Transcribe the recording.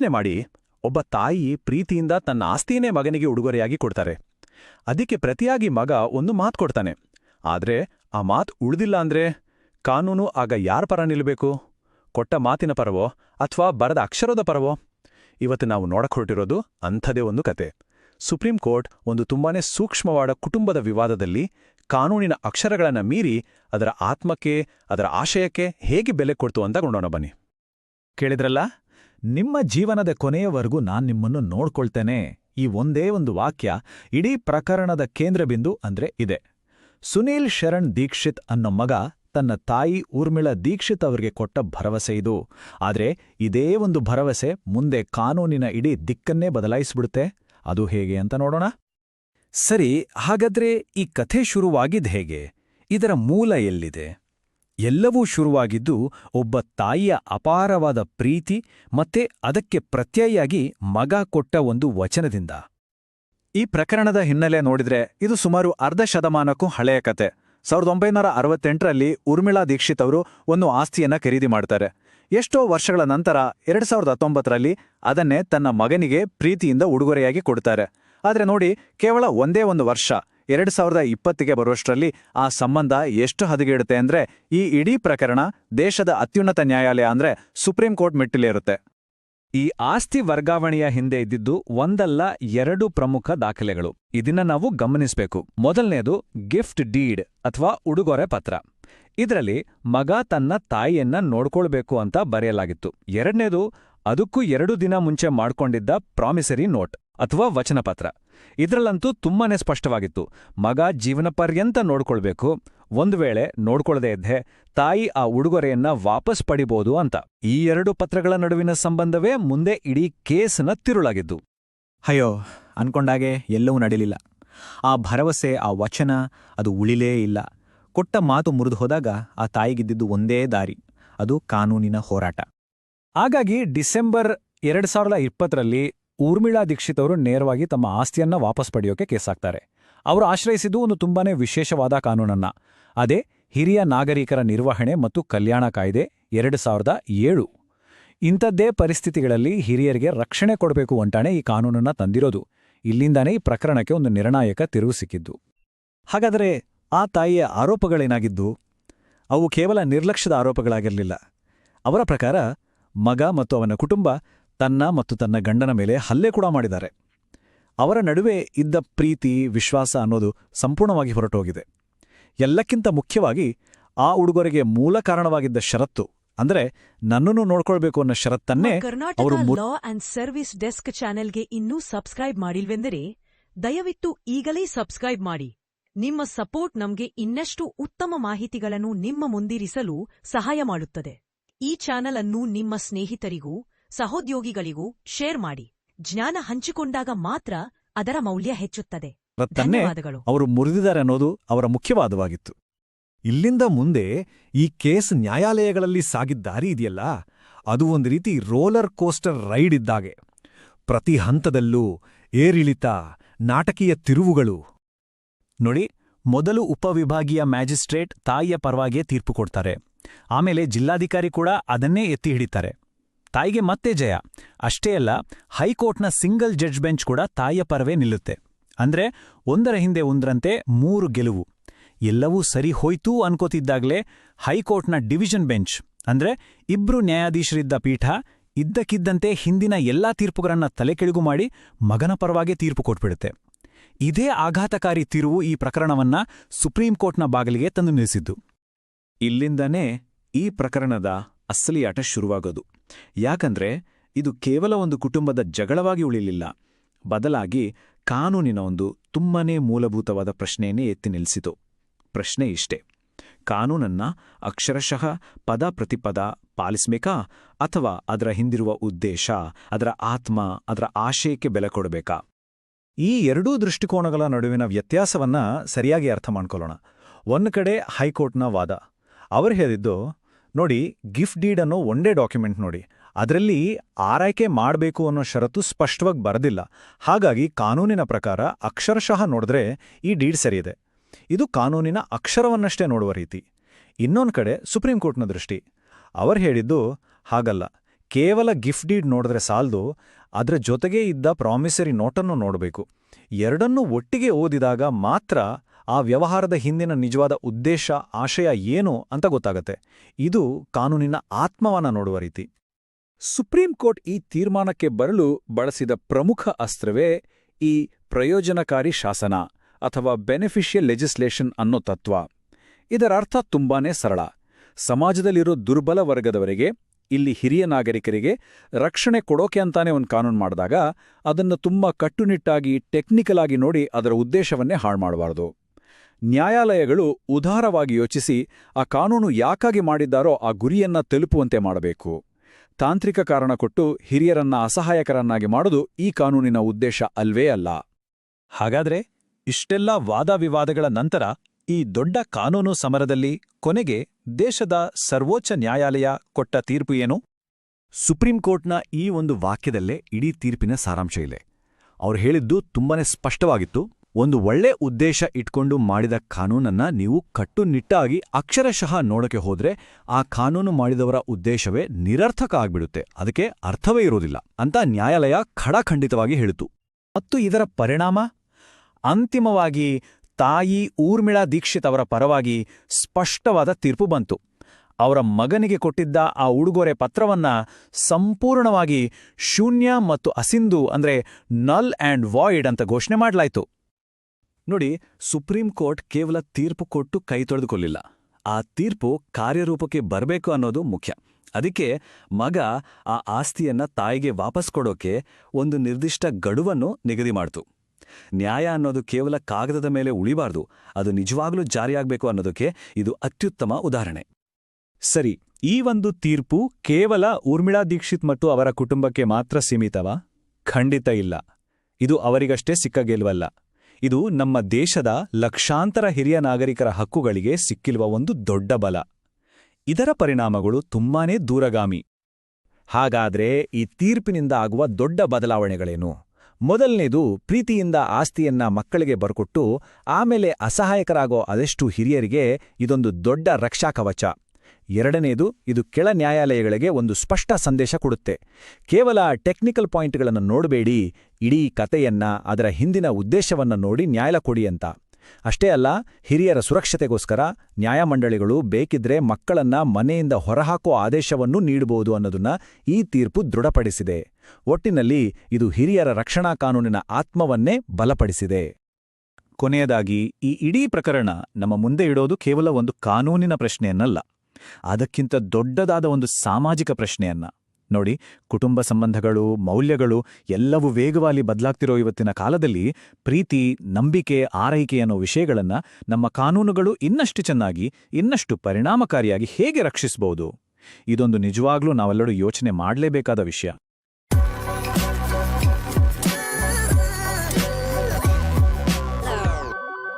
ಯೋಚನೆ ಮಾಡಿ ಒಬ್ಬ ತಾಯಿ ಪ್ರೀತಿಯಿಂದ ತನ್ನ ಆಸ್ತಿಯೇ ಮಗನಿಗೆ ಉಡುಗೊರೆಯಾಗಿ ಕೊಡ್ತಾರೆ. ಅದಕ್ಕೆ ಪ್ರತಿಯಾಗಿ ಮಗ ಒಂದು ಮಾತು ಕೊಡ್ತಾನೆ. ಆದ್ರೆ ಆ ಮಾತು ಉಳಿದಿಲ್ಲ ಅಂದ್ರೆ ಕಾನೂನು ಆಗ ಯಾರ ಪರ ನಿಲ್ಲಬೇಕು ಕೊಟ್ಟ ಮಾತಿನ ಪರವೋ ಅಥವಾ ಬರದ ಅಕ್ಷರದ ಪರವೋ? ಇವತ್ತು ನಾವು ನೋಡಕ್ ಹೊರಟಿರೋದು ಅಂಥದೇ ಒಂದು ಕತೆ. ಸುಪ್ರೀಂ ಕೋರ್ಟ್ ಒಂದು ತುಂಬಾನೇ ಸೂಕ್ಷ್ಮವಾದ ಕುಟುಂಬದ ವಿವಾದದಲ್ಲಿ ಕಾನೂನಿನ ಅಕ್ಷರಗಳನ್ನು ಮೀರಿ ಅದರ ಆತ್ಮಕ್ಕೆ, ಅದರ ಆಶಯಕ್ಕೆ ಹೇಗೆ ಬೆಲೆ ಕೊಡ್ತು ಅಂತ ಗೊಂಡೋಣ ಬನ್ನಿ. ಕೇಳಿದ್ರಲ್ಲ? ನಿಮ್ಮ ಜೀವನದ ಕೊನೆಯವರೆಗೂ ನಾನ್ ನಿಮ್ಮನ್ನು ನೋಡ್ಕೊಳ್ತೇನೆ. ಈ ಒಂದೇ ಒಂದು ವಾಕ್ಯ ಇಡೀ ಪ್ರಕರಣದ ಕೇಂದ್ರಬಿಂದು ಅಂದ್ರೆ ಇದೆ. ಸುನೀಲ್ ಶರಣ್ ದೀಕ್ಷಿತ್ ಅನ್ನೋ ಮಗ ತನ್ನ ತಾಯಿ ಊರ್ಮಿಳ ದೀಕ್ಷಿತ್ ಅವರಿಗೆ ಕೊಟ್ಟ ಭರವಸೆ ಇದು. ಆದ್ರೆ ಇದೇ ಒಂದು ಭರವಸೆ ಮುಂದೆ ಕಾನೂನಿನ ಇಡೀ ದಿಕ್ಕನ್ನೇ ಬದಲಾಯಿಸ್ಬಿಡುತ್ತೆ. ಅದು ಹೇಗೆ ಅಂತ ನೋಡೋಣ. ಸರಿ, ಹಾಗಾದ್ರೆ ಈ ಕಥೆ ಶುರುವಾಗಿದ್ ಹೇಗೆ? ಇದರ ಮೂಲ ಎಲ್ಲಿದೆ? ಎಲ್ಲವೂ ಶುರುವಾಗಿದ್ದು ಒಬ್ಬ ತಾಯಿಯ ಅಪಾರವಾದ ಪ್ರೀತಿ ಮತ್ತೆ ಅದಕ್ಕೆ ಪ್ರತ್ಯಯಾಗಿ ಮಗ ಕೊಟ್ಟ ಒಂದು ವಚನದಿಂದ. ಈ ಪ್ರಕರಣದ ಹಿನ್ನೆಲೆ ನೋಡಿದ್ರೆ ಇದು ಸುಮಾರು ಅರ್ಧ ಶತಮಾನಕ್ಕೂ ಹಳೆಯ ಕತೆ. ಸಾವಿರದ ಒಂಬೈನೂರ ಅರವತ್ತೆಂಟರಲ್ಲಿ ಉರ್ಮಿಳಾ ದೀಕ್ಷಿತ್ ಅವರು ಒಂದು ಆಸ್ತಿಯನ್ನ ಖರೀದಿ ಮಾಡ್ತಾರೆ. ಎಷ್ಟೋ ವರ್ಷಗಳ ನಂತರ ಎರಡ್ ಸಾವಿರದ ಹತ್ತೊಂಬತ್ತರಲ್ಲಿ ಅದನ್ನೇ ತನ್ನ ಮಗನಿಗೆ ಪ್ರೀತಿಯಿಂದ ಉಡುಗೊರೆಯಾಗಿ ಕೊಡ್ತಾರೆ. ಆದರೆ ನೋಡಿ, ಕೇವಲ ಒಂದೇ ಒಂದು ವರ್ಷ. ಎರಡ್ ಸಾವಿರದ ಇಪ್ಪತ್ತಿಗೆ ಬರುವಷ್ಟರಲ್ಲಿ ಆ ಸಂಬಂಧ ಎಷ್ಟು ಹದಗೆಡುತ್ತೆ ಅಂದ್ರೆ ಈ ಇಡೀ ಪ್ರಕರಣ ದೇಶದ ಅತ್ಯುನ್ನತ ನ್ಯಾಯಾಲಯ ಅಂದ್ರೆ ಸುಪ್ರೀಂ ಕೋರ್ಟ್ ಮೆಟ್ಟಿಲೇರುತ್ತೆ ಈ ಆಸ್ತಿ ವರ್ಗಾವಣೆಯ ಹಿಂದೆ ಇದ್ದಿದ್ದು ಒಂದಲ್ಲ ಎರಡು ಪ್ರಮುಖ ದಾಖಲೆಗಳು. ಇದನ್ನ ನಾವು ಗಮನಿಸಬೇಕು. ಮೊದಲನೇದು ಗಿಫ್ಟ್ ಡೀಡ್ ಅಥವಾ ಉಡುಗೊರೆ ಪತ್ರ. ಇದರಲ್ಲಿ ಮಗ ತನ್ನ ತಾಯಿಯನ್ನ ನೋಡ್ಕೊಳ್ಬೇಕು ಅಂತ ಬರೆಯಲಾಗಿತ್ತು. ಎರಡನೇದು ಅದಕ್ಕೂ ಎರಡು ದಿನ ಮುಂಚೆ ಮಾಡ್ಕೊಂಡಿದ್ದ ಪ್ರಾಮಿಸರಿ ನೋಟ್ ಅಥವಾ ವಚನಪತ್ರ. ಇದರಲ್ಲಂತೂ ತುಂಬಾನೇ ಸ್ಪಷ್ಟವಾಗಿತ್ತು. ಮಗ ಜೀವನ ಪರ್ಯಂತ ನೋಡ್ಕೊಳ್ಬೇಕು, ಒಂದು ವೇಳೆ ನೋಡ್ಕೊಳ್ಳದೇ ಇದ್ದೆ ತಾಯಿ ಆ ಉಡುಗೊರೆಯನ್ನ ವಾಪಸ್ ಪಡಿಬೋದು ಅಂತ. ಈ ಎರಡು ಪತ್ರಗಳ ನಡುವಿನ ಸಂಬಂಧವೇ ಮುಂದೆ ಇಡೀ ಕೇಸ್ನ ತಿರುಳಾಗಿದ್ದು. ಅಯ್ಯೋ, ಅನ್ಕೊಂಡಾಗೆ ಎಲ್ಲವೂ ನಡೀಲಿಲ್ಲ. ಆ ಭರವಸೆ, ಆ ವಚನ, ಅದು ಉಳಿಲೇ ಇಲ್ಲ. ಕೊಟ್ಟ ಮಾತು ಮುರಿದು ಹೋದಾಗ ಆ ತಾಯಿಗಿದ್ದಿದ್ದು ಒಂದೇ ದಾರಿ, ಅದು ಕಾನೂನಿನ ಹೋರಾಟ. ಹಾಗಾಗಿ ಡಿಸೆಂಬರ್ ಎರಡು ಸಾವಿರದ ಇಪ್ಪತ್ತರಲ್ಲಿ ಊರ್ಮಿಳಾ ದೀಕ್ಷಿತ್ ಅವರು ನೇರವಾಗಿ ತಮ್ಮ ಆಸ್ತಿಯನ್ನ ವಾಪಸ್ ಪಡೆಯೋಕೆ ಕೇಸಾಗ್ತಾರೆ. ಅವರು ಆಶ್ರಯಿಸಿದ್ದು ಒಂದು ತುಂಬಾನೇ ವಿಶೇಷವಾದ ಕಾನೂನನ್ನ. ಅದೇ, ಹಿರಿಯ ನಾಗರಿಕರ ನಿರ್ವಹಣೆ ಮತ್ತು ಕಲ್ಯಾಣ ಕಾಯ್ದೆ ಎರಡು ಸಾವಿರದ ಏಳು. ಇಂಥದ್ದೇ ಪರಿಸ್ಥಿತಿಗಳಲ್ಲಿ ಹಿರಿಯರಿಗೆ ರಕ್ಷಣೆ ಕೊಡಬೇಕು ಅಂತಾನೆ ಈ ಕಾನೂನನ್ನ ತಂದಿರೋದು. ಇಲ್ಲಿಂದಾನೇ ಈ ಪ್ರಕರಣಕ್ಕೆ ಒಂದು ನಿರ್ಣಾಯಕ ತಿರುವು ಸಿಕ್ಕಿದ್ದು. ಹಾಗಾದರೆ ಆ ತಾಯಿಯ ಆರೋಪಗಳೇನಾಗಿದ್ದು? ಅವು ಕೇವಲ ನಿರ್ಲಕ್ಷ್ಯದ ಆರೋಪಗಳಾಗಿರಲಿಲ್ಲ. ಅವರ ಪ್ರಕಾರ ಮಗ ಮತ್ತು ಅವನ ಕುಟುಂಬ ತನ್ನ ಮತ್ತು ತನ್ನ ಗಂಡನ ಮೇಲೆ ಹಲ್ಲೆ ಕೂಡ ಮಾಡಿದ್ದಾರೆ. ಅವರ ನಡುವೆ ಇದ್ದ ಪ್ರೀತಿ ವಿಶ್ವಾಸ ಅನ್ನೋದು ಸಂಪೂರ್ಣವಾಗಿ ಹೊರಟೋಗಿದೆ. ಎಲ್ಲಕ್ಕಿಂತ ಮುಖ್ಯವಾಗಿ ಆ ಉಡುಗೊರೆಗೆ ಮೂಲ ಕಾರಣವಾಗಿದ್ದ ಷರತ್ತು ಅಂದ್ರೆ ನನ್ನನ್ನು ನೋಡ್ಕೊಳ್ಬೇಕು ಅನ್ನೋ ಷರತ್ತನ್ನೇ ಅವರು ಲಾ ಅಂಡ್ ಸರ್ವಿಸ್ ಡೆಸ್ಕ್ ಚಾನೆಲ್ಗೆ ಇನ್ನೂ ಸಬ್ಸ್ಕ್ರೈಬ್ ಮಾಡಿಲ್ವೆಂದರೆ ದಯವಿಟ್ಟು ಈಗಲೇ ಸಬ್ಸ್ಕ್ರೈಬ್ ಮಾಡಿ. ನಿಮ್ಮ ಸಪೋರ್ಟ್ ನಮ್ಗೆ ಇನ್ನಷ್ಟು ಉತ್ತಮ ಮಾಹಿತಿಗಳನ್ನು ನಿಮ್ಮ ಮುಂದಿರಿಸಲು ಸಹಾಯ ಮಾಡುತ್ತದೆ. ಈ ಚಾನೆಲ್ ಅನ್ನು ನಿಮ್ಮ ಸ್ನೇಹಿತರಿಗೂ ಸಹೋದ್ಯೋಗಿಗಳಿಗೂ ಶೇರ್ ಮಾಡಿ. ಜ್ಞಾನ ಹಂಚಿಕೊಂಡಾಗ ಮಾತ್ರ ಅದರ ಮೌಲ್ಯ ಹೆಚ್ಚುತ್ತದೆ. ಧನ್ಯವಾದಗಳು. ಅವರು ಮುರಿದಿದ್ದಾರೆ ಅನ್ನೋದು ಅವರ ಮುಖ್ಯವಾದವಾಗಿತ್ತು. ಇಲ್ಲಿಂದ ಮುಂದೆ ಈ ಕೇಸ್ ನ್ಯಾಯಾಲಯಗಳಲ್ಲಿ ಸಾಗಿದ್ದ ದಾರಿ ಇದೆಯಲ್ಲ? ಅದು ಒಂದು ರೀತಿ ರೋಲರ್ ಕೋಸ್ಟರ್ ರೈಡ್ ಇದ್ದಾಗೆ. ಪ್ರತಿ ಹಂತದಲ್ಲೂ ಏರಿಳಿತ ನಾಟಕೀಯ ತಿರುವುಗಳು. ನೋಡಿ ಮೊದಲು ಉಪವಿಭಾಗೀಯ ಮ್ಯಾಜಿಸ್ಟ್ರೇಟ್ ತಾಯಿಯ ಪರವಾಗಿಯೇ ತೀರ್ಪು ಕೊಡ್ತಾರೆ. ಆಮೇಲೆ ಜಿಲ್ಲಾಧಿಕಾರಿ ಕೂಡ ಅದನ್ನೇ ಎತ್ತಿ ಹಿಡಿತಾರೆ. ತಾಯಿಗೆ ಮತ್ತೆ ಜಯ. ಅಷ್ಟೇ ಅಲ್ಲ, ಹೈಕೋರ್ಟ್ನ ಸಿಂಗಲ್ ಜಡ್ಜ್ ಬೆಂಚ್ ಕೂಡ ತಾಯಿಯ ಪರವೇ ನಿಲ್ಲುತ್ತೆ. ಅಂದ್ರೆ ಒಂದರ ಹಿಂದೆ ಒಂದರಂತೆ ಮೂರು ಗೆಲುವು. ಎಲ್ಲವೂ ಸರಿ ಹೋಯ್ತು ಅನ್ಕೋತಿದ್ದಾಗಲೇ ಹೈಕೋರ್ಟ್ನ ಡಿವಿಷನ್ ಬೆಂಚ್, ಅಂದ್ರೆ ಇಬ್ರು ನ್ಯಾಯಾಧೀಶರಿದ್ದ ಪೀಠ ಇದ್ದಕ್ಕಿದ್ದಂತೆ ಹಿಂದಿನ ಎಲ್ಲಾ ತೀರ್ಪುಗಳನ್ನ ತಲೆಕೆಳಗು ಮಾಡಿ ಮಗನ ಪರವಾಗಿ ತೀರ್ಪು ಕೊಟ್ಬಿಡುತ್ತೆ. ಇದೇ ಆಘಾತಕಾರಿ ತಿರುವು ಈ ಪ್ರಕರಣವನ್ನ ಸುಪ್ರೀಂ ಕೋರ್ಟ್ನ ಬಾಗಿಲಿಗೆ ತಂದು ನಿಲ್ಲಿಸಿದ್ದು. ಇಲ್ಲಿಂದನೇ ಈ ಪ್ರಕರಣದ ಅಸಲಿ ಆಟ ಶುರುವಾಗೋದು. ಯಾಕಂದ್ರೆ ಇದು ಕೇವಲ ಒಂದು ಕುಟುಂಬದ ಜಗಳವಾಗಿ ಉಳಿಲಿಲ್ಲ. ಬದಲಾಗಿ ಕಾನೂನಿನ ಒಂದು ತುಂಬನೇ ಮೂಲಭೂತವಾದ ಪ್ರಶ್ನೆಯನ್ನೇ ಎತ್ತಿ ನಿಲ್ಲಿಸಿತು ಪ್ರಶ್ನೆ ಇಷ್ಟೇ. ಕಾನೂನನ್ನ ಅಕ್ಷರಶಃ ಪದ ಪ್ರತಿಪದ ಪಾಲಿಸ್ಬೇಕಾ ಅಥವಾ ಅದರ ಹಿಂದಿರುವ ಉದ್ದೇಶ, ಅದರ ಆತ್ಮ, ಅದರ ಆಶಯಕ್ಕೆ ಬೆಲೆ ಕೊಡಬೇಕಾ? ಈ ಎರಡೂ ದೃಷ್ಟಿಕೋನಗಳ ನಡುವಿನ ವ್ಯತ್ಯಾಸವನ್ನ ಸರಿಯಾಗಿ ಅರ್ಥ ಮಾಡ್ಕೊಳ್ಳೋಣ. ಒಂದು ಕಡೆ ಹೈಕೋರ್ಟ್ನ ವಾದ. ಅವರು ಹೇಳಿದ್ದು ನೋಡಿ, ಗಿಫ್ಟ್ ಡೀಡ್ ಅನ್ನೋ ಒಂದೇ ಡಾಕ್ಯುಮೆಂಟ್ ನೋಡಿ. ಅದರಲ್ಲಿ ಆರೈಕೆ ಮಾಡಬೇಕು ಅನ್ನೋ ಷರತ್ತು ಸ್ಪಷ್ಟವಾಗಿ ಬರದಿಲ್ಲ. ಹಾಗಾಗಿ ಕಾನೂನಿನ ಪ್ರಕಾರ ಅಕ್ಷರಶಃ ನೋಡಿದ್ರೆ ಈ ಡೀಡ್ ಸರಿಯಿದೆ. ಇದು ಕಾನೂನಿನ ಅಕ್ಷರವನ್ನಷ್ಟೇ ನೋಡುವ ರೀತಿ. ಇನ್ನೊಂದು ಕಡೆ ಸುಪ್ರೀಂ ಕೋರ್ಟ್ನ ದೃಷ್ಟಿ. ಅವರು ಹೇಳಿದ್ದು ಹಾಗಲ್ಲ. ಕೇವಲ ಗಿಫ್ಟ್ ಡೀಡ್ ನೋಡಿದ್ರೆ ಸಾಲದು, ಅದರ ಜೊತೆಗೇ ಇದ್ದ ಪ್ರಾಮಿಸರಿ ನೋಟನ್ನು ನೋಡಬೇಕು. ಎರಡನ್ನೂ ಒಟ್ಟಿಗೆ ಓದಿದಾಗ ಮಾತ್ರ ಆ ವ್ಯವಹಾರದ ಹಿಂದಿನ ನಿಜವಾದ ಉದ್ದೇಶ, ಆಶಯ ಏನು ಅಂತ ಗೊತ್ತಾಗತ್ತೆ. ಇದು ಕಾನೂನಿನ ಆತ್ಮವನ್ನ ನೋಡುವ ರೀತಿ. ಸುಪ್ರೀಂ ಕೋರ್ಟ್ ಈ ತೀರ್ಮಾನಕ್ಕೆ ಬರಲು ಬಳಸಿದ ಪ್ರಮುಖ ಅಸ್ತ್ರವೇ ಈ ಪ್ರಯೋಜನಕಾರಿ ಶಾಸನ ಅಥವಾ ಬೆನಿಫಿಷಿಯಲ್ ಲೆಜಿಸ್ಲೇಷನ್ ಅನ್ನೋ ತತ್ವ. ಇದರ ಅರ್ಥ ತುಂಬಾನೇ ಸರಳ. ಸಮಾಜದಲ್ಲಿರೋ ದುರ್ಬಲ ವರ್ಗದವರಿಗೆ, ಇಲ್ಲಿ ಹಿರಿಯ ನಾಗರಿಕರಿಗೆ ರಕ್ಷಣೆ ಕೊಡೋಕೆ ಅಂತಾನೆ ಒಂದು ಕಾನೂನು ಮಾಡಿದಾಗ ಅದನ್ನು ತುಂಬ ಕಟ್ಟುನಿಟ್ಟಾಗಿ ಟೆಕ್ನಿಕಲ್ ಆಗಿ ನೋಡಿ ಅದರ ಉದ್ದೇಶವನ್ನೇ ಹಾಳು ಮಾಡಬಾರದು ನ್ಯಾಯಾಲಯಗಳು ಉದಾರವಾಗಿ ಯೋಚಿಸಿ ಆ ಕಾನೂನು ಯಾಕಾಗಿ ಮಾಡಿದ್ದಾರೋ ಆ ಗುರಿಯನ್ನ ತಲುಪುವಂತೆ ಮಾಡಬೇಕು. ತಾಂತ್ರಿಕ ಕಾರಣ ಕೊಟ್ಟು ಹಿರಿಯರನ್ನ ಅಸಹಾಯಕರನ್ನಾಗಿ ಮಾಡೋದು ಈ ಕಾನೂನಿನ ಉದ್ದೇಶ ಅಲ್ವೇ ಅಲ್ಲ. ಹಾಗಾದ್ರೆ ಇಷ್ಟೆಲ್ಲ ವಾದವಿವಾದಗಳ ನಂತರ ಈ ದೊಡ್ಡ ಕಾನೂನು ಸಮರದಲ್ಲಿ ಕೊನೆಗೆ ದೇಶದ ಸರ್ವೋಚ್ಚ ನ್ಯಾಯಾಲಯ ಕೊಟ್ಟ ತೀರ್ಪು ಏನು? ಸುಪ್ರೀಂ ಕೋರ್ಟ್ನ ಈ ಒಂದು ವಾಕ್ಯದಲ್ಲೇ ಇಡೀ ತೀರ್ಪಿನ ಸಾರಾಂಶ ಇದೆ. ಅವ್ರು ಹೇಳಿದ್ದು ತುಂಬಾನೇ ಸ್ಪಷ್ಟವಾಗಿತ್ತು. ಒಂದು ಒಳ್ಳೆ ಉದ್ದೇಶ ಇಟ್ಕೊಂಡು ಮಾಡಿದ ಕಾನೂನನ್ನ ನೀವು ಕಟ್ಟುನಿಟ್ಟಾಗಿ ಅಕ್ಷರಶಃ ನೋಡಕ್ಕೆ ಹೋದ್ರೆ ಆ ಕಾನೂನು ಮಾಡಿದವರ ಉದ್ದೇಶವೇ ನಿರರ್ಥಕ ಆಗ್ಬಿಡುತ್ತೆ. ಅದಕ್ಕೆ ಅರ್ಥವೇ ಇರೋದಿಲ್ಲ ಅಂತ ನ್ಯಾಯಾಲಯ ಖಡಾಖಂಡಿತವಾಗಿ ಹೇಳಿತು. ಮತ್ತು ಇದರ ಪರಿಣಾಮ? ಅಂತಿಮವಾಗಿ ತಾಯಿ ಊರ್ಮಿಳಾ ದೀಕ್ಷಿತ್ ಅವರ ಪರವಾಗಿ ಸ್ಪಷ್ಟವಾದ ತೀರ್ಪು ಬಂತು. ಅವರ ಮಗನಿಗೆ ಕೊಟ್ಟಿದ್ದ ಆ ಉಡುಗೊರೆ ಪತ್ರವನ್ನ ಸಂಪೂರ್ಣವಾಗಿ ಶೂನ್ಯ ಮತ್ತು ಅಸಿಂಧು ಅಂದ್ರೆ ನಲ್ ಆ್ಯಂಡ್ ವಾಯ್ಡ್ ಅಂತ ಘೋಷಣೆ ಮಾಡಲಾಯಿತು. ನೋಡಿ, ಸುಪ್ರೀಂ ಕೋರ್ಟ್ ಕೇವಲ ತೀರ್ಪು ಕೊಟ್ಟು ಕೈ ತೊಳೆದುಕೊಳ್ಳಿಲ್ಲ. ಆ ತೀರ್ಪು ಕಾರ್ಯರೂಪಕ್ಕೆ ಬರಬೇಕು ಅನ್ನೋದು ಮುಖ್ಯ. ಅದಕ್ಕೆ ಮಗ ಆ ಆಸ್ತಿಯನ್ನ ತಾಯಿಗೆ ವಾಪಸ್ ಕೊಡೋಕೆ ಒಂದು ನಿರ್ದಿಷ್ಟ ಗಡುವನ್ನು ನಿಗದಿ ಮಾಡ್ತು. ನ್ಯಾಯ ಅನ್ನೋದು ಕೇವಲ ಕಾಗದದ ಮೇಲೆ ಉಳಿಬಾರ್ದು, ಅದು ನಿಜವಾಗ್ಲೂ ಜಾರಿಯಾಗಬೇಕು ಅನ್ನೋದಕ್ಕೆ ಇದು ಅತ್ಯುತ್ತಮ ಉದಾಹರಣೆ. ಸರಿ, ಈ ಒಂದು ತೀರ್ಪು ಕೇವಲ ಊರ್ಮಿಳಾ ದೀಕ್ಷಿತ್ ಮತ್ತು ಅವರ ಕುಟುಂಬಕ್ಕೆ ಮಾತ್ರ ಸೀಮಿತವಾ? ಖಂಡಿತ ಇಲ್ಲ. ಇದು ಅವರಿಗಷ್ಟೇ ಸಿಕ್ಕ ಗೆಲುವಲ್ಲ. ಇದು ನಮ್ಮ ದೇಶದ ಲಕ್ಷಾಂತರ ಹಿರಿಯ ನಾಗರಿಕರ ಹಕ್ಕುಗಳಿಗೆ ಸಿಕ್ಕಿರುವ ಒಂದು ದೊಡ್ಡ ಬಲ. ಇದರ ಪರಿಣಾಮಗಳು ತುಂಬಾನೇ ದೂರಗಾಮಿ. ಹಾಗಾದ್ರೆ ಈ ತೀರ್ಪಿನಿಂದ ಆಗುವ ದೊಡ್ಡ ಬದಲಾವಣೆಗಳೇನು? ಮೊದಲನೇದು ಪ್ರೀತಿಯಿಂದ ಆಸ್ತಿಯನ್ನ ಮಕ್ಕಳಿಗೆ ಬರ್ಕೊಟ್ಟು, ಆಮೇಲೆ ಅಸಹಾಯಕರಾಗೋ ಅದೆಷ್ಟು ಹಿರಿಯರಿಗೆ ಇದೊಂದು ದೊಡ್ಡ ರಕ್ಷಾ ಕವಚ ಎರಡನೇದು, ಇದು ಕೆಳ ನ್ಯಾಯಾಲಯಗಳಿಗೆ ಒಂದು ಸ್ಪಷ್ಟ ಸಂದೇಶ ಕೊಡುತ್ತೆ. ಕೇವಲ ಟೆಕ್ನಿಕಲ್ ಪಾಯಿಂಟ್ಗಳನ್ನು ನೋಡಬೇಡಿ, ಇಡೀ ಕತೆಯನ್ನ ಅದರ ಹಿಂದಿನ ಉದ್ದೇಶವನ್ನ ನೋಡಿ ನ್ಯಾಯ ಕೊಡಿ ಅಂತ. ಅಷ್ಟೇ ಅಲ್ಲ, ಹಿರಿಯರ ಸುರಕ್ಷತೆಗೋಸ್ಕರ ನ್ಯಾಯಮಂಡಳಿಗಳು ಬೇಕಿದ್ರೆ ಮಕ್ಕಳನ್ನ ಮನೆಯಿಂದ ಹೊರಹಾಕೋ ಆದೇಶವನ್ನೂ ನೀಡಬಹುದು ಅನ್ನೋದನ್ನ ಈ ತೀರ್ಪು ದೃಢಪಡಿಸಿದೆ. ಒಟ್ಟಿನಲ್ಲಿ ಇದು ಹಿರಿಯರ ರಕ್ಷಣಾ ಕಾನೂನಿನ ಆತ್ಮವನ್ನೇ ಬಲಪಡಿಸಿದೆ. ಕೊನೆಯದಾಗಿ, ಈ ಇಡೀ ಪ್ರಕರಣ ನಮ್ಮ ಮುಂದೆ ಇಡೋದು ಕೇವಲ ಒಂದು ಕಾನೂನಿನ ಪ್ರಶ್ನೆಯನ್ನಲ್ಲ. ಅದಕ್ಕಿಂತ ದೊಡ್ಡದಾದ ಒಂದು ಸಾಮಾಜಿಕ ಪ್ರಶ್ನೆಯನ್ನ. ನೋಡಿ, ಕುಟುಂಬ ಸಂಬಂಧಗಳು, ಮೌಲ್ಯಗಳು ಎಲ್ಲವೂ ವೇಗವಾಗಿ ಬದಲಾಗ್ತಿರೋ ಇವತ್ತಿನ ಕಾಲದಲ್ಲಿ ಪ್ರೀತಿ, ನಂಬಿಕೆ, ಆರೈಕೆ ಅನ್ನೋ ವಿಷಯಗಳನ್ನ ನಮ್ಮ ಕಾನೂನುಗಳು ಇನ್ನಷ್ಟು ಚೆನ್ನಾಗಿ, ಇನ್ನಷ್ಟು ಪರಿಣಾಮಕಾರಿಯಾಗಿ ಹೇಗೆ ರಕ್ಷಿಸಬಹುದು ಇದೊಂದು ನಿಜವಾಗ್ಲೂ ನಾವೆಲ್ಲರೂ ಯೋಚನೆ ಮಾಡಲೇಬೇಕಾದ ವಿಷಯ.